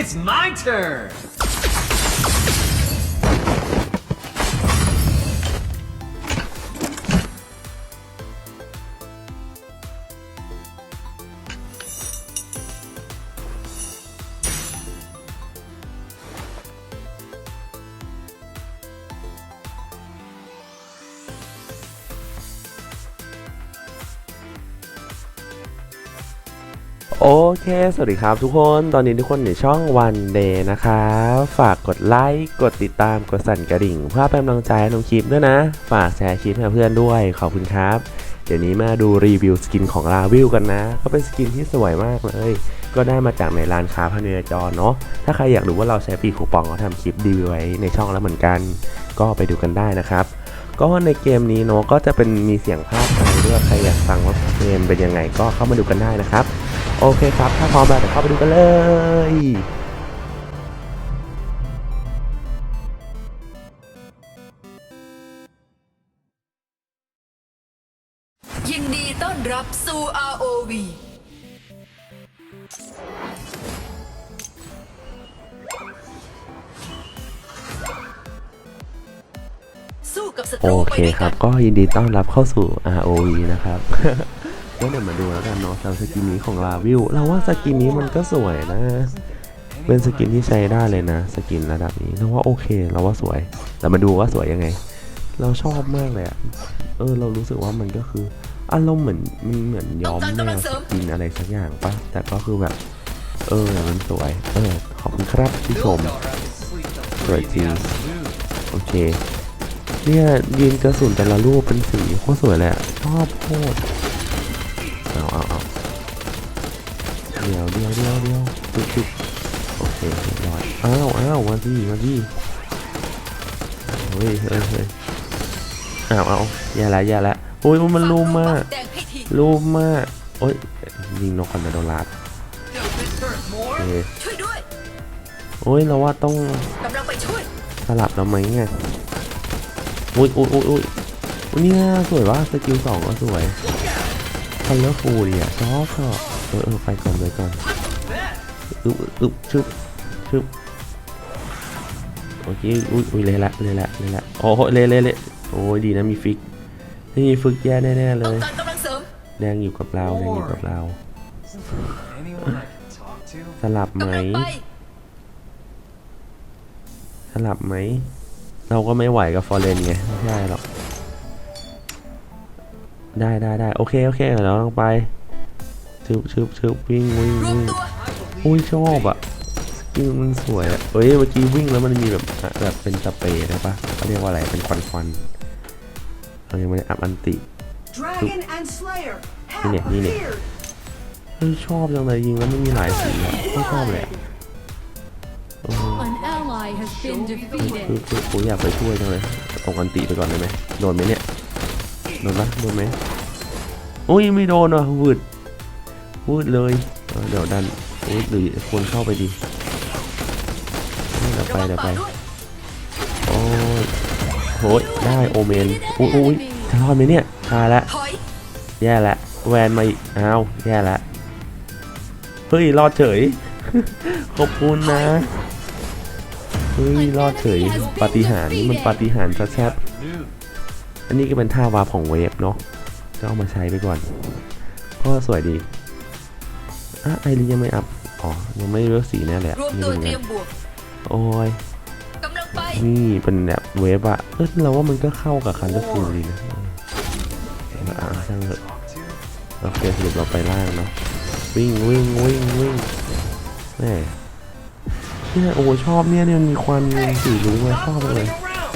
It's my turn! โอเค สวัสดีครับทุกคน ตอนนี้ทุกคนอยู่ช่อง One Day นะครับฝากกดไลค์ กดติดตาม กดสั่นกระดิ่ง เพื่อเป็นกำลังใจให้น้องคลิปด้วยนะ ฝากแชร์คลิปให้เพื่อนด้วย ขอบคุณครับ เดี๋ยวนี้มาดูรีวิวสกินของลาวิวกันนะ ก็เป็นสกินที่สวยมากเลย ก็ได้มาจากในร้านค้าพานิจรเนาะ ถ้าใครอยากรู้ว่าเราใช้ปีกคูปองเขาทำคลิปรีวิวไว้ในช่องแล้วเหมือนกัน ก็ไปดูกันได้นะครับ ก็ในเกมนี้เนาะ ก็จะเป็นมีเสียงภาคไทยด้วย ใครอยากฟังว่าเกมเป็นยังไงก็เข้ามาดูกันได้นะครับ โอเคครับ ถ้าพร้อมแล้วเดี๋ยวเข้าไปดูกันเลยยินดีต้อนรับสู่ ROV สู้กับศัตโอรูไปเคด้วยคกัรับนก็ยินดีต้อนรับเข้าสู่ ROV นะครับ ก็เดี๋ยวมาดูแล้วกันเนาะสำหรับสกินนี้ของลาวิวเราว่าสกินนี้มันก็สวยนะ เป็นสกินที่ใช้ได้เลยนะ สกินระดับนี้เราว่าโอเค เราว่าสวยแต่มาดูว่าสวยยังไง เราชอบมากเลยอะเออ เรารู้สึกว่ามันก็คืออารมณ์เหมือนมันเหมือนย้อมแมวสกินอะไรสักอย่างปะแต่ก็คือแบบ เออมันสวย เออขอบคุณครับที่ชมสวยจริงโอเค เนี่ยยิงกระสุนแต่ละรูปเป็นสีโคตรสวยเลยอะชอบโคตร เอาเอาเอาเดี๋ยวเดี๋ยวเดี๋ยวเดี๋ยวจุ๊บจุ๊บโอเคเรียบร้อยอ้าวอ้าวมาดิมาดิเฮ้ยเฮ้ยเฮ้ยอ้าวเอาแย่ละแย่ละโอ้ยมันลุมมากลุมมากโอ้ยยิงนกคอนโดลัสโอเคช่วยด้วยโอ้ยเราว่าต้องกำลังไปช่วยสลับแล้วไหมเนี่ยอุ้ยโอ้ยอุ้ยอุ้ยนี่สวยว่าสกิลสองก็สวย คัลเลอร์ฟูดีอะชอบชอบเออเออไปก่อนไปก่อนอึ๊บอึ๊บชึบชึบโอเคอุ้ยอุ้ยเลยละเลยละเลยละโอ้โหเลยเลยเลยโอ้ยดีนะมีฟิกถ้ามีฟิกแย่แน่ๆเลยแดงอยู่กับเราแดงอยู่กับเรา สลับไหม สลับไหม เราก็ไม่ไหวกับฟอร์เรนไงไม่ใช่หรอก ได้ได้ได้โอเคโอเคเดี๋ยวเราลองไปชึบชึบชึบวิ่งวิ่งรวมวิ่งตัวอุ้ยชอบอะสกิลมันสวยอะเอ้ยเมื่อกี้วิ่งแล้วมันมีแบบอะแบบเป็นสเปรย์ได้ปะเขาเรียกว่าอะไรเป็นควันควันๆเรายังไม่ได้อัพอันติ Dragon and Slayer have Nè, đi nè. appeared. เฮ้ยชอบจังเลยยิงแล้วมันมีหลายสีอะก็ชอบเลยอะโอ้ An ally has been คือ defeated. คือกูอยากไปช่วยจังเลยตรงอันติไปก่อนได้ไหมโดนไหมเนี่ย โดนปะโดนไหมอุ้ยไม่โดนอะวืดวืดเลยเเดี๋ยวดันอุ้ยหรือควรเข้าไปดีเดี๋ยวไปเดี๋ยวไปป่าด้ยโอ้ยโหยได้โอเมนอุ้ยอุ้ยจะรอดไหมเนี่ยตายละแย่ละแวนมาอีกอ้าวแย่ละเฮ้ยรอดเฉยขอบคุณนะเฮ้ยรอดเฉยปาฏิหาริย์นี่มันปาฏิหาริย์ชัดๆ อันนี้ก็เป็นท่าวาร์ปของเวฟเนาะก็เอามาใช้ไปก่อนก็สวยดีอะไอรียังไม่อัพ อ๋อ ยังไม่เลือกสีแน่เลยอะรวมนี่ตัวเป็นเตไงรียมบวกโอ้ยกำลังไปนี่เป็นแบบเวฟอะเออเราว่ามันก็เข้ากับคันเดอร์ฟูดีนะเอออ่าช่างเถอะโอเคสรุปเราไปล่างเนาะวิ่งวิ่งวิ่งวิ่งแม่เนี่ยโอ้ชอบเนี่ยเนี่ยมีควันสีรุ้งเลยชอบเลย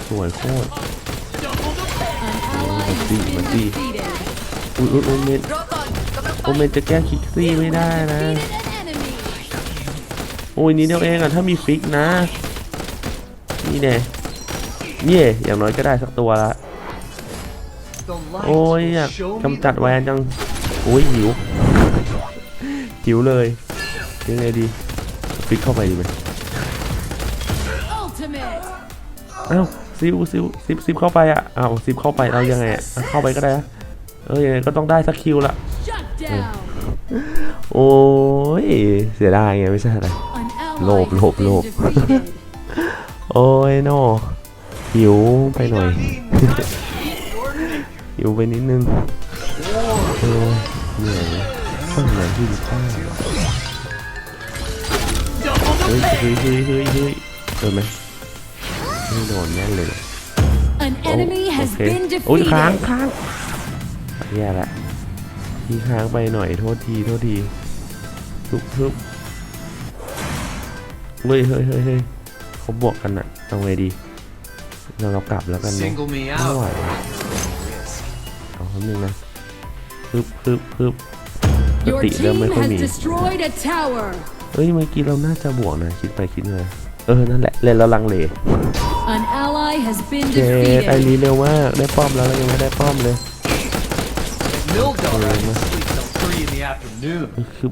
สวยโคตร An ally Let's see, let's see. defeated. อุ้ยอุ้ยโอเมนรอก่อนกำลังไปโอเมนจะแก้คิกซี่ไม่ได้นะ Defeated an enemy. โอ้ยนี่เดียวเองอะถ้ามีฟิกนะ นี่แน่เย่อย่างน้อยก็ได้สักตัวละ The light โอ้ยอยาก will show me กำจัด the แวนจัง โอ้ยหิว หิวเลยยังไงดีฟิกเข้าไปดีไหม Ultimate อ้าว ซิวซิวซิปซิปเข้าไปอะอ้าวซิปเข้าไปเรายังไงอะอะเข้าไปก็ได้นะเออยังไงก็ต้องได้สักคิวละ shut down โอ้ยเสียดายไงไม่ใช่อะไร An ally Lộp, has lộp, been lộp. defeated. โอ้ยโนหิวไปหน่อยหิวไปนิดนึงเออเหนื่อยข้างไหนที่ดีข้างเฮ้ยเฮ้ยเฮ้ยเฮ้ยเฮ้ยโดนไหม ไม่โดนแน่เลย An โอ้ enemy โอ has เค been โอ้ยค้าง defeated. ค้างแย่ละทีค้างไปหน่อยโทษทีโทษทีทุบทุบเฮ้ยเฮ้ยเฮ้ยเฮ้ยเขาบวกกันอะเอาไงดี เราเรากลับแล้วกันเนาะ Single me ไม่ไหว out. เอาคำนึงนะฮึบฮึบฮึบส Your ติเริ่ม team ไม่ค่อย has มี destroyed a tower. เฮ้ยเมื่อกี้เราน่าจะบวกนะคิดไปคิดมาเออนั่นแหละเล่นแล้วลังเล An ally has been เจไอ defeated. รีเร็วมากได้ป้อมแล้วแล้วยังไม่ได้ป้อมเลย Mildar, I Oh, can my. sleep till three in the afternoon. คือ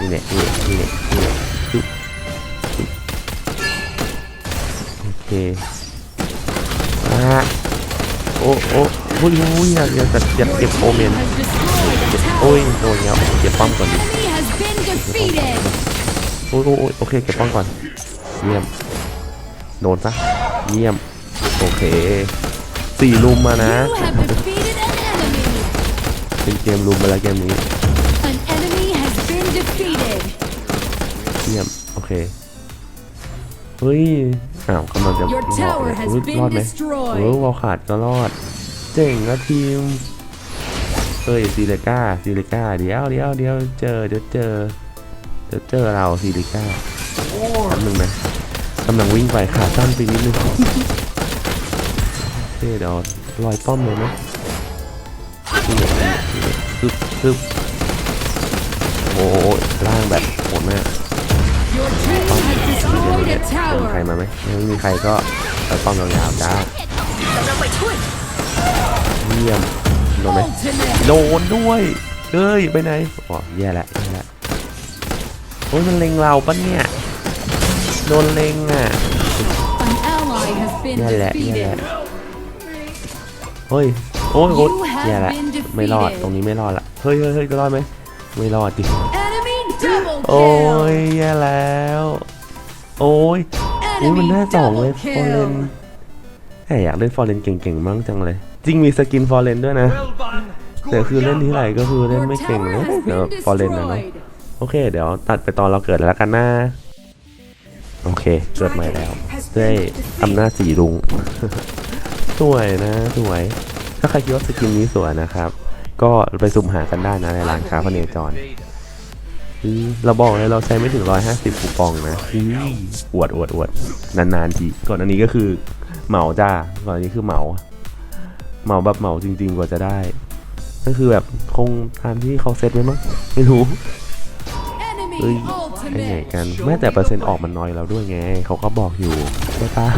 นี่แหละนี่แหละนี่แหละนี่แหละคือโอเคอะโอ้โอ้โอ้ยโอ้ยอยากอยากจะอยากเก็บโอเมน Has destroyed a โอ้ย tower. โดนแล้วเก็บป้อมก่อนดิ Enemy has been defeated. โอ้ยโอ้ยโอ้ยโอเคเก็บป้อมก่อนเยี่ยม โดนซะเยี่ยม โอเคสี่ลุมมานะ You have defeated an enemy. เป็นเกมลุมมาแล้วเกมนี้ An enemy has been defeated. เยี่ยม โอเค เฮ้ย อ้าวกำลังจะ Your บอก tower เลย has อุ๊ย been รอดไหม destroyed เออวอลขาดก็รอด เจ๋งนะทีมเฮ้ยซีเลก้าซีเลก้าเดี๋ยวเดี๋ยวเดี๋ยวเจอเดี๋ยวเจอเดี๋ยวเจอเราซีเลก้าแป๊บนึงนะ กำลังวิ่งไปขาสั้นไปนิดนึงเดี๋ยวลอยป้อมเลยนี่เนี่ยนี่เนี่ยซึบซึบโอ้โหร่างแบบโหดมาก Your team has destroyed a เดินใครมาไหมไม่มีใครก็ไปป้อมยาวๆจ้าเยี่ยมโดนไหมโดนด้วยเฮ้ยไปไหนอ๋อแย่ละแย่ละโอ้ยมันเล็งเราปะเนี่ย ดนเล็งอะ An ally has been แย่แหละแย่ defeated. แหละเฮ้ยโอ้ยโอ้ย You have แย่ละ been defeated. ไม่รอดตรงนี้ไม่รอดละเฮ้ยเฮ้ยเฮ้ยจะรอดไหมไม่รอดดิ Enemy double โอ้ย kill. แย่แล้ว โอ้ยอุ้ยมัน Enemy ได้สองเลย double ฟอร์เรน kill. แค่อยากเล่นฟอร์เรนเก่งๆมั่งจังเลย จริงมีสกินฟอร์เรนด้วยนะ Welban, แต่คือเล่นที่ไหนก็คือเล่น Your ไม่เก่ง tower เลย has เดี๋ยว been ฟอร์เรนนะเนาะ destroyed. โอเค เดี๋ยวตัดไปตอนเราเกิดแล้วกันนะ โอเค เกิดใหม่แล้วด้วยอำนาจสีรุงสวยนะสวย ถ้าใครคิดว่าสกินนี้สวยนะครับ ก็ไปสุ่มหากันได้นะในร้านค้าพเนจร Veda. อืมเราบอกเลยเราใช้ไม่ถึง 150คูปองนะอืมอวดอวดอวดนานๆทีก่อนอันนี้ก็คือเหมาจ้าก่อนอันนี้คือเหมา เหมาแบบเหมาจริง ๆ กว่าจะได้ ก็คือแบบคงตามที่เขาเซตไว้มั้งไม่รู้ Enemy เอ้ยไอ้ไง ultimate. กันแม้แต่เปอร์เซ็นต์ออกมันน้อยแล้วด้วยไง เขาก็บอกอยู่ใช่ปะ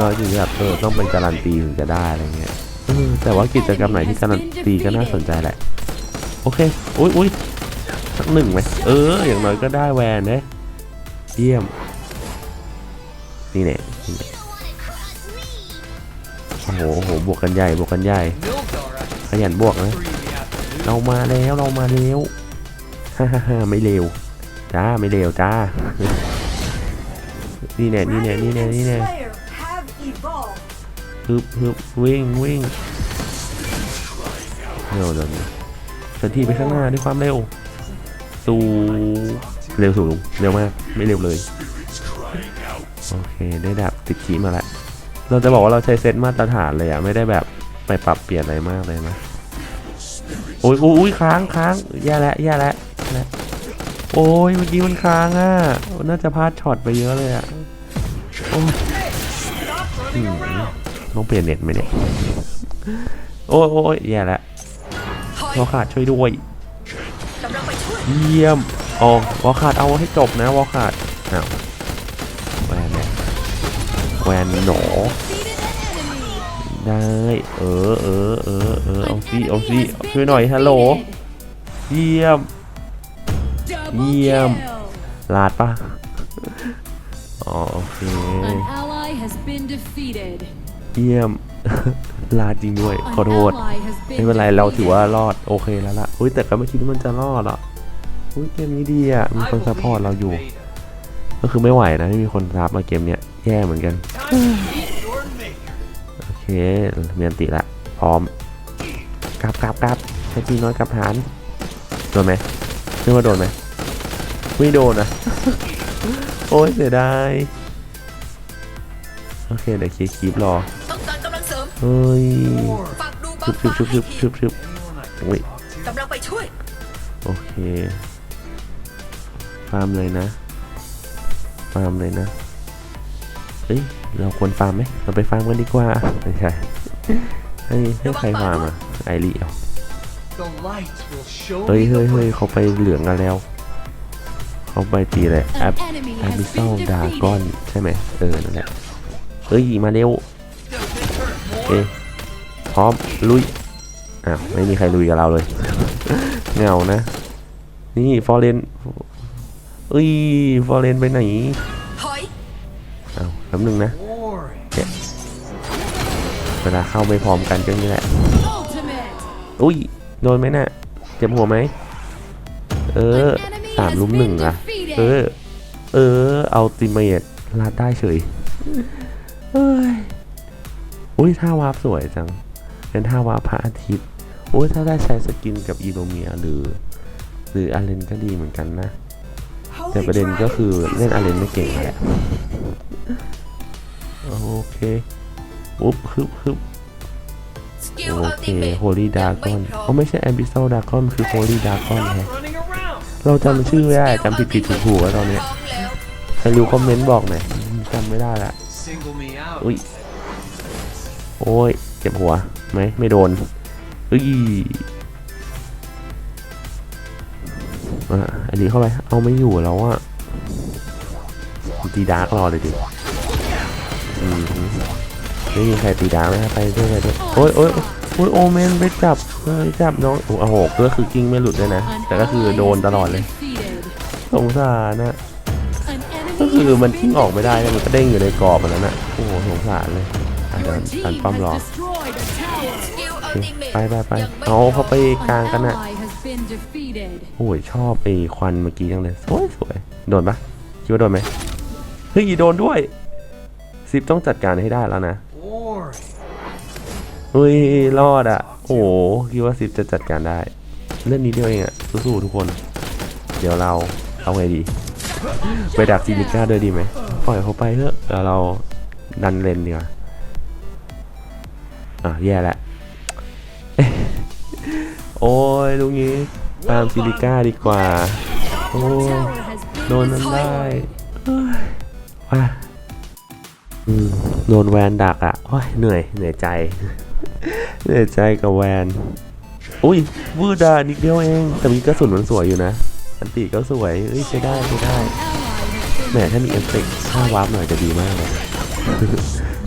น้อยถึงแบบเออต้องเป็นการันตีถึงจะได้อะไรเงี้ยเออแต่ว่ากิจกรรมไหนที่การันตีก็น่าสนใจแหละ โอเคอุ้ยอุ้ยสักหนึ่งไหมเออ อย่างน้อยก็ได้แวนเนะเยี่ยม นี่แน่นี่แน่โอ้โหโหบวกกันใหญ่บวกกันใหญ่ขยันบวกนะเรามาแล้วเรามาแล้ว ฮ่าฮ่าฮ่าไม่เร็วจ้าไม่เร็วจ้า นี่แน่นี่แน่นี่ Dragon แน่ and นี่แน่ Slayer have evolved. ฮึบฮึบวิ่งวิ่งเร็วเร็วเคลื่อนที่ไปข้างหน้าด้วยความเร็วสูเร็วสูงเร็วมาก ไม่เร็วเลย โอเค ได้ดับติดขีมาแล้วเราจะบอกว่าเราใช้เซตมาตรฐานเลยอะไม่ได้แบบไปปรับเปลี่ยนอะไรมากเลยนะโอ้ยโอ้ยอุ้ยค้างค้างแย่แล้วแย่แล้ว แล้วโอ้ยเมื่อกี้มันค้างอะ น่าจะพลาดช็อตไปเยอะเลยอะโอ้ยต้องเปลี่ยนเน็ตไหมเนี่ย โอ้ยโอ้ยแย่แล้วเราขาดช่วยด้วย เยี่ยมโอ้วอลขาดเอาให้จบนะวอลขาดอ้าวแวนเนี่ยแวนหนอได้เออเออเออเออเอาสิเอาสิช่วยหน่อยฮัลโหลเยี่ยม เยี่ยม ลาดปะอ๋อโอเค An ally has been defeated. เยี่ยม ลาดจริงด้วย An ขอโทษ ally has been ไม่เป็นไรเราถือ defeated. ว่ารอดโอเคแล้วล่ะอุ้ยแต่ก็ไม่คิดว่ามันจะรอดอะอุ้ยเกมนี้ดีอะมี I คนซัพพอร์ต believe เรา in อยู่ Vader. ก็คือไม่ไหวนะไม่มีคนซับมาเกมเนี้ยแย่เหมือนกัน Time to meet your maker. โอเคเมียนติละ พร้อมกลับกลับกลับใช้จีน้อยกลับฐานโดนไหมนึกว่าโดนไหม ไม่โดนนะโอ้ยเสียดายโอเคเดี๋ยวเคลียร์คลิปรอต้องการกำลังเสริมเฮ้ย Or ฝากดูบัชุฟบชุบฟ้าชุบชุบชุบชุบ anyone I can Wait. talk to. กำลังไปช่วยโอเคฟาร์มเลยนะฟาร์มเลยนะเอ้ยเราควรฟาร์มไหมเราไปฟาร์มกันดีกว่าไม่ใช่ให้ให้ใครฟาร์มอะไอรีเหรอ The light will show เฮ้ย me เฮ้ย the เฮ้ย way. เขาไปเหลืองกันแล้ว เขาไปตีอะไรแอปแอ has บิ been ซ l ดาก้อนใช่ไหมเออนั่นแหละเฮ้ยมาเร็ว Does this hurt โอเค more? พร้อมลุยอ้าวไม่มีใครลุยกับเราเลยเหงานะ นี่ฟอร์เรนเอ้ยฟอร์เรนไปไหนอยอ้าวแป๊บนึงนะเวลาเข้าไม่พร้อมกันก็นี่แหละอุ้ยโดนไหมน่ะเจ็บหัวไหมเออ สาม has ลุมหนึ่ง been อะ defeated. เออ เออเอาติเมตลาดได้เฉยเอ้ยอุ้ยท่าวาร์ปสวยจังเป็นท่าวาร์ปพระอาทิตย์อุ้ยถ้าได้ใช้สกินกับอีโรเมียหรือ หรืออาเลนก็ดีเหมือนกันนะ แต่ Holy ประเด็นก็ Dragon คือ is เล่นอาเลนไม่ under เก่ง attack. แหละโอเคอุ๊บฮึบฮึบสกิลโออัลเคติเมทโฮลี่ดายังก้อนไม่พร้อมอ๋อไม่ใช่แอมบิ s ซ l ดากอนคือโฮลี่ดากอน Stop แฮะ running around. เราจำชื่อไม่ได้จำผิดผิดถูกถูกแล้วตอนเนี้ยใครรู้คอมเมนต์บอกหน่อยจำไม่ได้ละอุ้ยโอ้ยเจ็บหัวไหมไม่โดนอุ้ยอะอันนี้เข้าไป เอาไม่อยู่แล้วอะตีดาร์กรอเลยดิอืมไม่มีใครตีดาร์กไหมครับไปด้วยไปด้วยโอ้ยโอ้ยโอ้ยโอเมนไปจับ เฮ้ยจับน้องโอ้โหก็คือกิ้งไม่หลุดเลยนะ An แต่ก็คือ ally โดน has ตลอด been เลย defeated. สงสารนะ An enemy ก็คือ has มัน been ทิ้งออกไม่ได้นะมันก็เด้งอยู่ในกรอบอันนั้นอะโอ้โหสงสารเลยอะเดี๋ยว Your ตัน team ป้อม has รอ destroyed a tower. สกิลอัลติเมทไปไปไปยังไม่เอาพร้เขาอมไปกลาง An กันอะ ally has been defeated. โอ้ยชอบไอ้ควันเมื่อกี้จังเลยสวยสวยโดนปะคิดว่าโดนไหมเฮ้ยโดนด้วยซิปต้องจัดการให้ได้แล้วนะ Boring. เฮ้ย รอดอะ โอ้โหคิดว่าซิปจะจัดการได้ เรื่องนี้เดียวเองอะ สู้ๆทุกคน เดี๋ยวเราเอาไงดี ไปดักซิลิก้าด้วยดีไหมปล่อยเขาไปเถอะเดี๋ยวเราดันเลนดีกว่าอะแย่แล้วเอ๊ะโอ้ยลุงนี้ตามซิลิก้าดีกว่า โอ้โดนนั้นได้ destroyed. เอ้ยว่าโดนแวนดักอะโอ้ยเหนื่อยเหนื่อยใจ เหนื่อยใจกับแวน อุ้ย วืดานิดเดียวเอง แต่มีกระสุนมันสวยอยู่นะ อันตีก็สวย เอ้ยใช้ได้ใช้ได้แหมถ้ามีเอฟเฟกต์ถ้าวาร์ปหน่อยจะดีมากเลย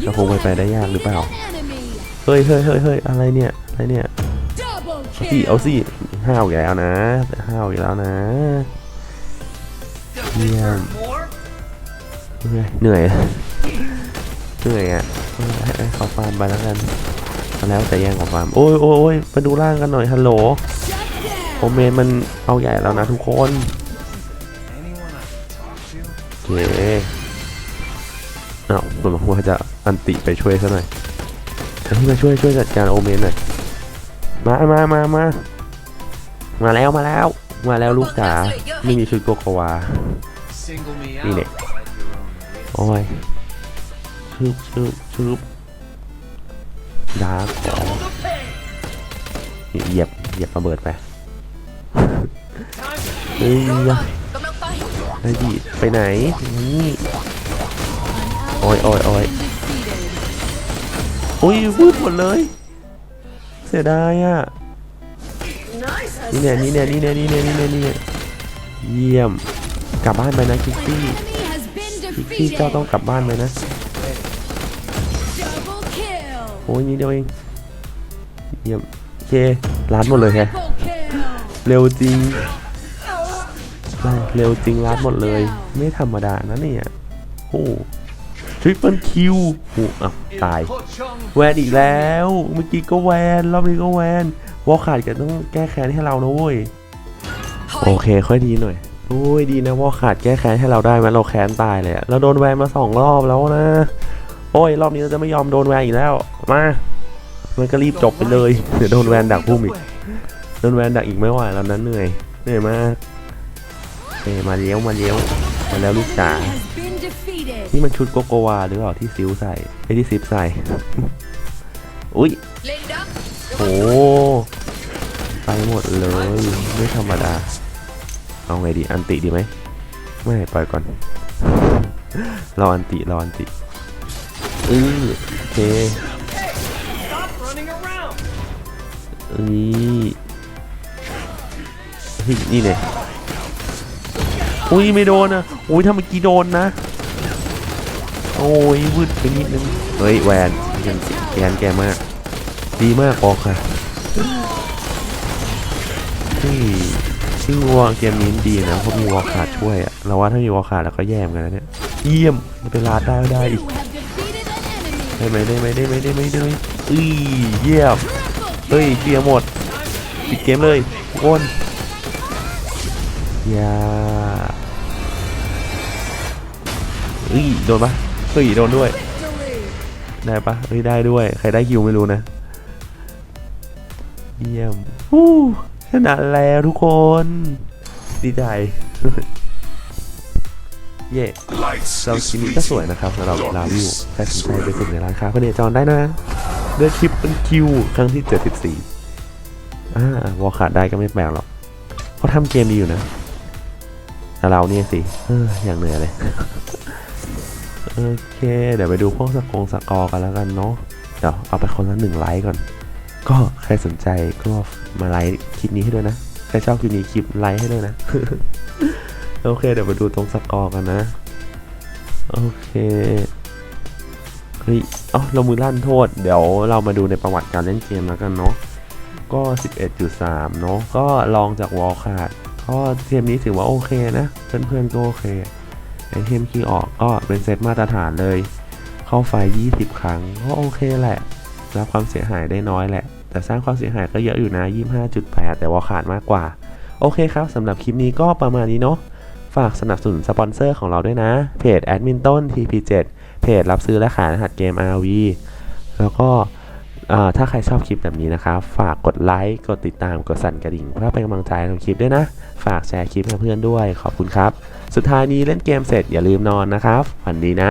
จะคงไปไปได้ยากหรือเปล่า เฮ้ยเฮ้ยเฮ้ยเฮ้ยอะไรเนี่ย อะไรเนี่ย Double สิเอาสิห้าวอีกแล้วนะห้าวอีกแล้วนะเหนื่อยเหนื่อยเหนื่อยอะให้เขาฟาร์มไปแล้วกัน แล้วแต่แย่งของฟาร์มโอ้ยโอ้ยโอ้ยมาดูร่างกันหน่อยฮัลโหลโอเมนมันเอาใหญ่แล้วนะทุกคน Anyone I can talk to? โอเคเอ้าผมว่าจะอันติไปช่วยซะหน่อยเฮ้ยมาช่วยช่วยจัดการโอเมนหน่อยมามามามามาแล้วมาแล้ว มาแล้วลูกจ๋าไม่มีชุดโกโกวา Single me out. Mean it. at your own risk. โอ้ยชึบชึบชึบ ดาร์กขอ Double the pain. เหยียบเหยียบระเบิดไป Time to เฮ้ยรอก่อนกำลังไปไอ้ดิไปไหนนี่ An ally Oi, oi, has oi. been defeated. อุ้ยวืดหมดเลย เสียดายอะ Nice นี่เนี่ยนี่เนี่ยนี่เนี่ยนี่เนี่ยนี่เนี่ยนี่เนี่ยเยี่ยมกลับบ้านไปนะคิกซี่ Enemy has been คิกซี่เจ้า defeated. ต้องกลับบ้านไปนะ อ้ยนิดเดียวเองเยี่ยมโอเคร้านหมดเลยแฮะเร็วจริงได้เร็วจริงร้านหมดเลย ไม่ธรรมดานะเนี่ยโอ้ทริปเปิลคิวโอ้อะตาย แวนอีกแล้ว เมื่อกี้ก็แวน รอบนี้ก็แวน วอลขาดก็ต้องแก้แค้นให้เรานะเว้ย โอเค ค่อยดีหน่อย โอ้ยดีนะวอลขาดแก้แค้นให้เราได้ไหมเราแค้นตายเลยอะเราโดนแวนมาสองรอบแล้วนะ อ้ย รอบนี้เราจะไม่ยอมโดนแวนอีกแล้ว มา มันก็รีบจบไปเลย เดี๋ยวโดนแวนดักพุ่มอีก โดนแวนดักอีกไม่ไหวแล้วนั้นเหนื่อย เหนื่อยมากเอ้มาเลี้ยว มาเลี้ยว มาแล้วลูกจ๋า นี่มันชุดโกโกวาหรือเปล่าที่ซิวใส่ไอ้ที่ซิปใส่ อุ้ยโอ้ไปหมดเลย ไม่ธรรมดา เอาไงดี อันติดีไหม ไม่ปล่อยก่อนรออันติรออันติ อือโอเค Stop running around นี่เฮ้ยนี่เนี่ยอุ้ยไม่โดนอะอุ้ยถ้าเมื่อกี้โดนนะ โอ้ยวืดไปนิดนึง เฮ้ยแวนแกนแกนแกมาก ดีมากออกค่ะนี่ซึ่งวอลเกมนี้ดีนะเพราะมีวอลขาดช่วยอะเราว่าถ้ามีวอลขาดแล้วก็แย่มอนกันนะเนี่ย เยี่ยมมันเป็นลาดได้ได้อีก ได้ไหมได้ไหมได้ไหมได้ไหมได้ไหมอือเยี่ยมเฮ้ยเคลียร์หมดปิดเกมเลยทุกคนอย่าเฮ้ยโดนปะเฮ้ยโดนด้วย ได้ปะเฮ้ยได้ด้วย ใครได้คิวไม่รู้นะเยี่ยมฮู้ชนะแล้วทุกคน ดีใจ เย่เราคลิปนี้ก็สวยนะครับสำหรับลาวิวใครสนใจไปสุ่มในร้านค้าพเนจรได้นะด้วยคลิปเป็นคิวครั้งที่ 74อ่าวอลขาดได้ก็ไม่แปลกหรอกเขาทำเกมดีอยู่นะแต่เราเนี่ยสิเอออย่างเหนื่อยเลยโอเค เดี๋ยวไปดูพวกสกงสกอร์กันแล้วกันเนาะเดี๋ยวเอาไปคนละหนึ่งไลค์ก่อน ก็ใครสนใจก็มาไลค์คลิปนี้ให้ด้วยนะ ใครชอบคลิปนี้คลิปไลค์ให้ด้วยนะ โอเค เดี๋ยวไปดูตรงสกอร์กันนะ โอเคเฮ้ยเอ๋อเรามือลั่นโทษ เดี๋ยวเรามาดูในประวัติการเล่นเกมแล้วกันเนาะ ก็ 11.3 เนาะ ก็ลองจากวอลขาดก็เกมนี้ถือว่าโอเคนะ เพื่อนๆก็โอเค ไอเทมคีย์ออกก็เป็นเซตมาตรฐานเลย เข้าไฟ 20 ครั้ง ก็โอเคแหละ รับความเสียหายได้น้อยแหละ แต่สร้างความเสียหายก็เยอะอยู่นะ 25.8 แต่ว่าขาดมากกว่า โอเคครับสำหรับคลิปนี้ก็ประมาณนี้เนาะ ฝากสนับสนุนสปอนเซอร์ของเราด้วยนะ เพจแอดมินต้น TP7 เพจรับซื้อและขายรหัสเกม RV แล้วก็ถ้าใครชอบคลิปแบบนี้นะครับ ฝากกดไลค์ กดติดตาม กดสั่นกระดิ่ง เพื่อเป็นกำลังใจทำคลิปด้วยนะ ฝากแชร์คลิปให้เพื่อนด้วย ขอบคุณครับ สุดท้ายนี้เล่นเกมเสร็จอย่าลืมนอนนะครับ ฝันดีนะ